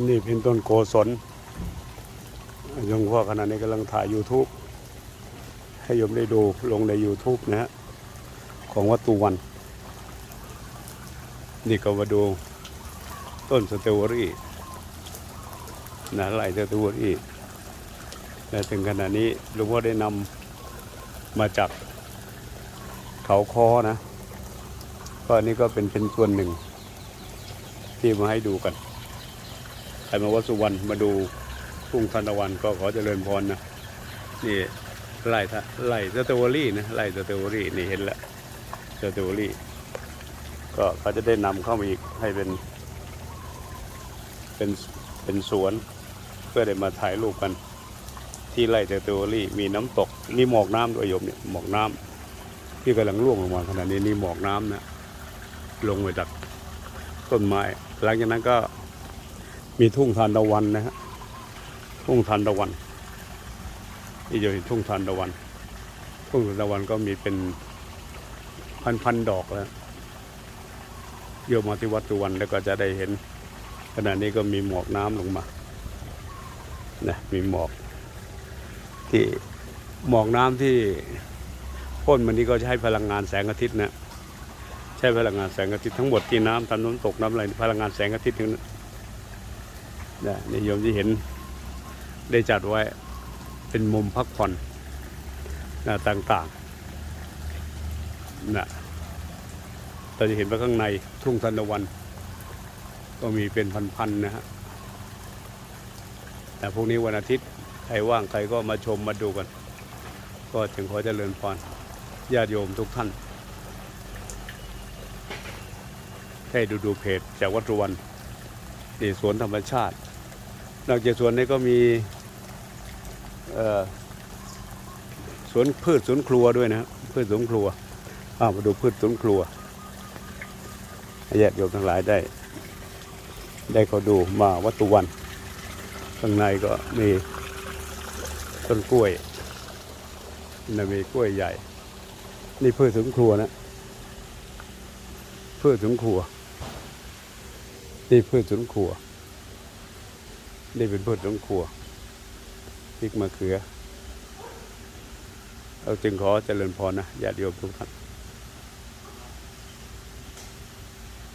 นนี้เป็นต้นโกศลหลวงพ่อขณะนี้กำลังถ่าย YouTube ให้โยมได้ดูลงใน YouTube นะฮะ ของวัดตุวัน นี่ก็มาดูต้นสเตอวอรี่นะไหลสเตอวอรี่และถึงขณะนี้หลวงพ่อได้นำมาจากเขาคอนะก็อันนี้ก็เป็นเป็นส่วนหนึ่งที่มาให้ดูกัน รมาวัดสุวรรณมาดูทุ่งทานตะวันก็ขอเจริญพรนะนี่ไล่ทะไล่สตอเบอรี่นะไล่สตอเบอรี่นี่เห็นแล้วสตอเบอรี่ก็เขาจะได้นำเข้ามาอีกให้เป็น เป็นเป็นสวน เพื่อได้มาถ่ายรูปกัน ที่ไร่สตอเบอรี่มีน้ำตกมีหมอกน้ำด้วยโยมเนี่ยหมอกน้ำที่กำลังร่วงลงมาขณะนี้นี่หมอกน้ำนะลงมาจากต้นไม้หลังจากนั้นก็ มีทุ่งทานตะวันนะฮะทุ่งทานตะวันนี่จะเห็นทุ่งทานตะวัน ทุ่งทานตะวันก็มีเป็นพันพันๆดอกแล้วโยมมาที่วัดสุวรรณแล้วก็จะได้เห็น ขณะนี้ก็มีหมอกน้ำลงมานะมีหมอก ที่หมอกน้ำที่พ่นมันนี้ก็ใช้พลังงานแสงอาทิตย์นะใช้พลังงานแสงอาทิตย์ทั้งหมดที่น้ำทำน้ำตกน้ำอะไรพลังงานแสงอาทิตย์ทั้งนั้น นะนิยมที่เห็นได้จัดไว้เป็นมุมพักผ่อนนะต่างๆนะเราจะเห็นว่าข้างในทุ่งทานตะวัน ก็มีเป็นพันๆนะฮะแต่พรุ่งนี้วันอาทิตย์ใครว่างใครก็มาชมมาดูกัน ก็จึงขอเจริญพรญาติโยมทุกท่านให้ดูดูเพจจากวัดรวันนี่สวนธรรมชาติ นอกจากสวนนี้ก็มีสวนพืชสวนครัวด้วยนะพืชสวนครัวอ้าวมาดูพืชสวนครัวให้ญาติโยมทั้งหลายได้ ได้เขาดูมาวัดตุวันข้างในก็มีต้นกล้วยนะมีกล้วยใหญ่ นี่พืชสวนครัวนะพืชสวนครัว นี่พืชสวนครัว นี่เป็นพืชสวนครัวพริกมะเขือ เราจึงขอเจริญพรนะญาติโยมทุกท่าน